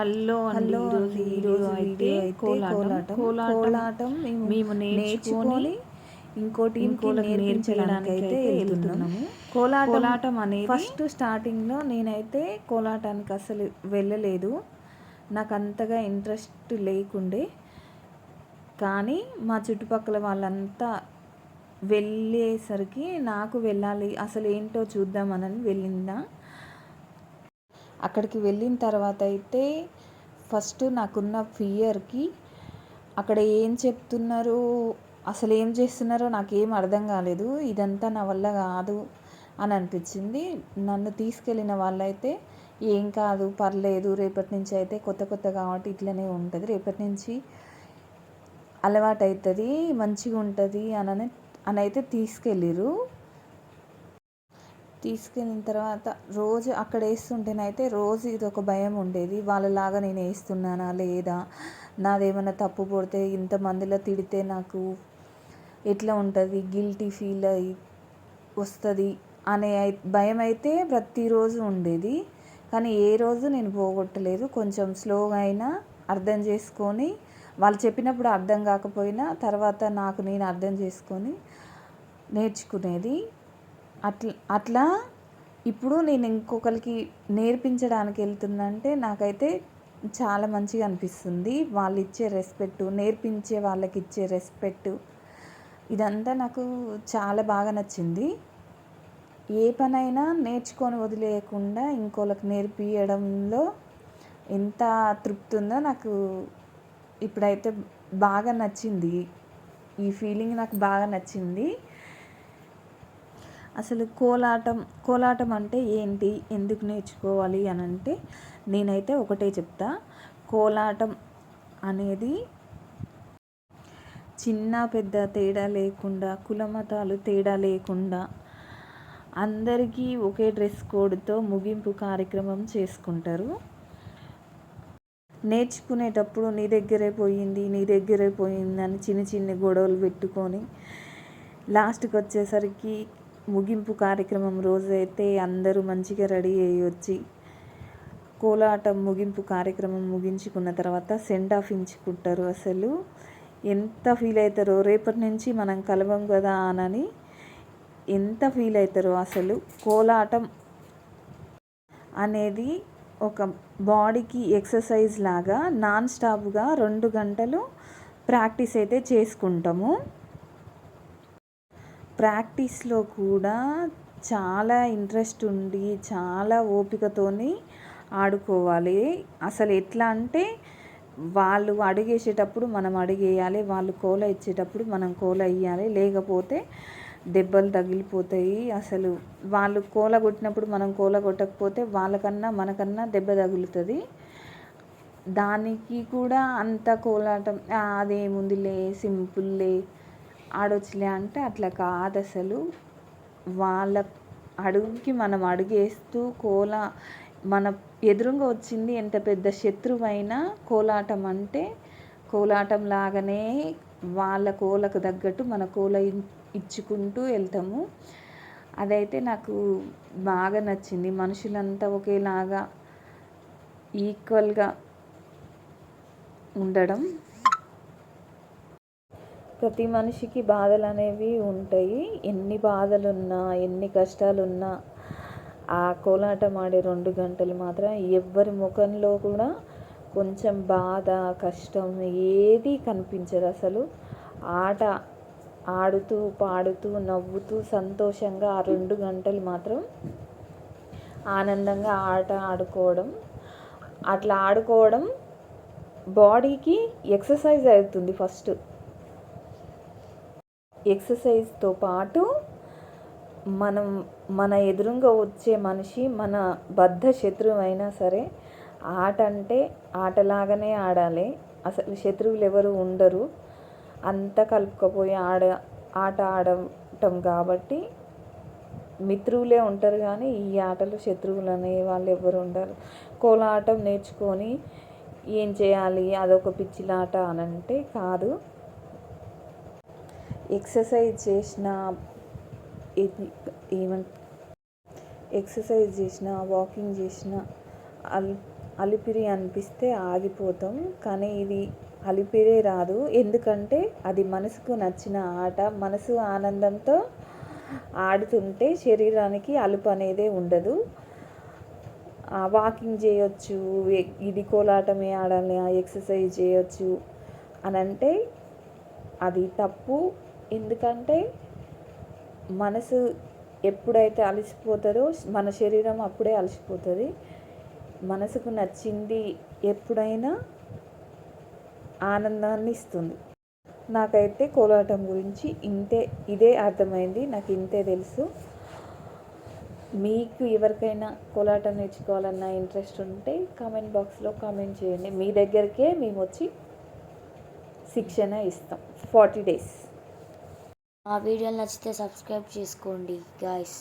Hello hello ఈరోజు అయితే కోలాటం. కోలాటం. మేము నేర్చుకొని ఇంకోటి ఇంకోటి నేర్పించడానికి అయితే వెళ్తున్నాము. కోలాటం కోలాటం అనేది ఫస్ట్ స్టార్టింగ్లో నేనైతే కోలాటానికి అసలు వెళ్ళలేదు. నాకు అంతగా ఇంట్రెస్ట్ లేకుండే. కానీ మా చుట్టుపక్కల వాళ్ళంతా వెళ్ళేసరికి నాకు వెళ్ళాలి అసలు ఏంటో చూద్దామనని వెళ్ళిందా. అక్కడికి వెళ్ళిన తర్వాత అయితే ఫస్ట్ నాకున్న ఫియర్కి అక్కడ ఏం చెప్తున్నారో అసలు ఏం చేస్తున్నారో నాకేం అర్థం కాలేదు. ఇదంతా నా వల్ల కాదు అని అనిపించింది. నన్ను తీసుకెళ్ళిన వాళ్ళైతే ఏం కాదు పర్లేదు రేపటి నుంచి అయితే కొత్త కొత్త కాబట్టి ఇట్లనే ఉంటుంది. రేపటి నుంచి అలవాటు అవుతుంది మంచిగా ఉంటుంది అని అని అయితే తీసుకెళ్ళిరు తీసుకెళ్ళిన తర్వాత రోజు అక్కడ వేస్తుంటేనైతే రోజు ఇది ఒక భయం ఉండేది. వాళ్ళలాగా నేను వేస్తున్నానా? లేదా? నాదేమన్నా తప్పు పడితే ఇంతమందిలో తిడితే నాకు ఎట్లా ఉంటుంది? గిల్టీ ఫీల్ అయి వస్తుంది అనే భయం అయితే ప్రతిరోజు ఉండేది. కానీ ఏ రోజు నేను పోగొట్టలేదు. కొంచెం స్లోగా అయినా అర్థం చేసుకొని వాళ్ళు చెప్పినప్పుడు అర్థం కాకపోయినా తర్వాత నాకు నేను అర్థం చేసుకొని నేర్చుకునేది. అట్లా అట్లా ఇప్పుడు నేను ఇంకొకరికి నేర్పించడానికి వెళ్తుందంటే నాకైతే చాలా మంచిగా అనిపిస్తుంది. వాళ్ళు ఇచ్చే రెస్పెక్ట్ నేర్పించే వాళ్ళకి ఇచ్చే రెస్పెక్ట్ ఇదంతా నాకు చాలా బాగా నచ్చింది. ఏ పనైనా నేర్చుకొని వదిలేయకుండా ఇంకోళ్ళకి నేర్పియడంలో ఎంత తృప్తి ఉందో నాకు ఇప్పుడైతే బాగా నచ్చింది. ఈ ఫీలింగ్ నాకు బాగా నచ్చింది. అసలు కోలాటం కోలాటం అంటే ఏంటి? ఎందుకు నేర్చుకోవాలి అని అంటే నేనైతే ఒకటే చెప్తా. కోలాటం అనేది చిన్న పెద్ద తేడా లేకుండా కులమతాలు తేడా లేకుండా అందరికీ ఒకే డ్రెస్ కోడ్తో ముగింపు కార్యక్రమం చేసుకుంటారు. నేర్చుకునేటప్పుడు నీ దగ్గరే పోయింది నీ దగ్గరే పోయింది అని చిన్న చిన్న గొడవలు పెట్టుకొని లాస్ట్కి వచ్చేసరికి ముగింపు కార్యక్రమం రోజైతే అందరూ మంచిగా రెడీ అయ్యి వచ్చి కోలాటం ముగింపు కార్యక్రమం ముగించుకున్న తర్వాత సెండ్ ఆఫ్ ఇచ్చుకుంటారు అసలు. ఎంత ఫీల్ అవుతారో రేపటి నుంచి మనం కలవం కదా అని ఎంత ఫీల్ అవుతారో అసలు. కోలాటం అనేది ఒక బాడీకి ఎక్సర్సైజ్ లాగా నాన్ స్టాప్గా రెండు గంటలు ప్రాక్టీస్ అయితే చేసుకుంటాము. ప్రాక్టీస్లో కూడా చాలా ఇంట్రెస్ట్ ఉండి చాలా ఓపికతోని ఆడుకోవాలి. అసలు ఎట్లా అంటే వాళ్ళు అడుగేసేటప్పుడు మనం అడిగేయాలి వాళ్ళు కోల ఇచ్చేటప్పుడు మనం కోల ఇవ్వాలి లేకపోతే దెబ్బలు తగిలిపోతాయి. అసలు వాళ్ళు కోల కొట్టినప్పుడు మనం కోల కొట్టకపోతే వాళ్ళకన్నా మనకన్నా దెబ్బ తగులుతుంది. దానికి కూడా అంత కోలాటం అదేముందిలే సింపుల్లే ఆడొచ్చులే అంటే అట్లా కాదు అసలు. వాళ్ళ అడుగుకి మనం అడుగేస్తూ కోల మన ఎదురుగా వచ్చింది ఎంత పెద్ద శత్రువైనా కోలాటం అంటే కోలాటం లాగానే వాళ్ళ కోలకు తగ్గట్టు మన కోల ఇచ్చుకుంటూ వెళ్తాము. అదైతే నాకు బాగా నచ్చింది. మనుషులంతా ఒకేలాగా ఈక్వల్గా ఉండడం. ప్రతి మనిషికి బాధలు అనేవి ఉంటాయి. ఎన్ని బాధలున్నా ఎన్ని కష్టాలున్నా ఆ కోలాటం ఆడే రెండు గంటలు మాత్రం ఎవ్వరి ముఖంలో కూడా కొంచెం బాధ కష్టం ఏది కనిపించదు అసలు. ఆట ఆడుతూ పాడుతూ నవ్వుతూ సంతోషంగా ఆ రెండు గంటలు మాత్రం ఆనందంగా ఆట ఆడుకోవడం. అట్లా ఆడుకోవడం బాడీకి ఎక్సర్సైజ్ అవుతుంది ఫస్ట్. ఎక్సర్సైజ్తో పాటు మనం మన ఎదురుగా వచ్చే మనిషి మన బద్ధ శత్రువు అయినా సరే ఆట అంటే ఆటలాగానే ఆడాలి. అసలు శత్రువులు ఎవరు ఉండరు. అంతా కలుపుకపోయి ఆడ ఆట ఆడటం కాబట్టి మిత్రువులే ఉంటారు కానీ ఈ ఆటలు శత్రువులు అనే వాళ్ళు ఎవరు ఉండరు. కోలాటం నేర్చుకొని ఏం చేయాలి? అదొక పిచ్చిలాట అని అంటే కాదు. ఎక్సర్సైజ్ చేసిన ఏమంట ఎక్సర్సైజ్ చేసిన వాకింగ్ చేసిన అలిపిరి అనిపిస్తే ఆగిపోతాం. కానీ ఇది అలిపిరే రాదు. ఎందుకంటే అది మనసుకు నచ్చిన ఆట. మనసు ఆనందంతో ఆడుతుంటే శరీరానికి అలుపు అనేదే ఉండదు. వాకింగ్ చేయొచ్చు ఇది కోలాటమే ఆడాలి ఎక్సర్సైజ్ చేయొచ్చు అని అంటే అది తప్పు. ఎందుకంటే మనసు ఎప్పుడైతే అలసిపోతుందో మన శరీరం అప్పుడే అలసిపోతుంది. మనసుకు నచ్చింది ఎప్పుడైనా ఆనందాన్ని ఇస్తుంది. నాకైతే కోలాటం గురించి ఇంతే ఇదే అర్థమైంది. నాకు ఇంతే తెలుసు. మీకు ఎవరికైనా కోలాటం నేర్చుకోవాలన్న ఇంట్రెస్ట్ ఉంటే కామెంట్ బాక్స్లో కామెంట్ చేయండి. మీ దగ్గరికే మేము వచ్చి శిక్షణ ఇస్తాం. Forty days. మా వీడియోలు నచ్చితే సబ్స్క్రైబ్ చేసుకోండి గాయస్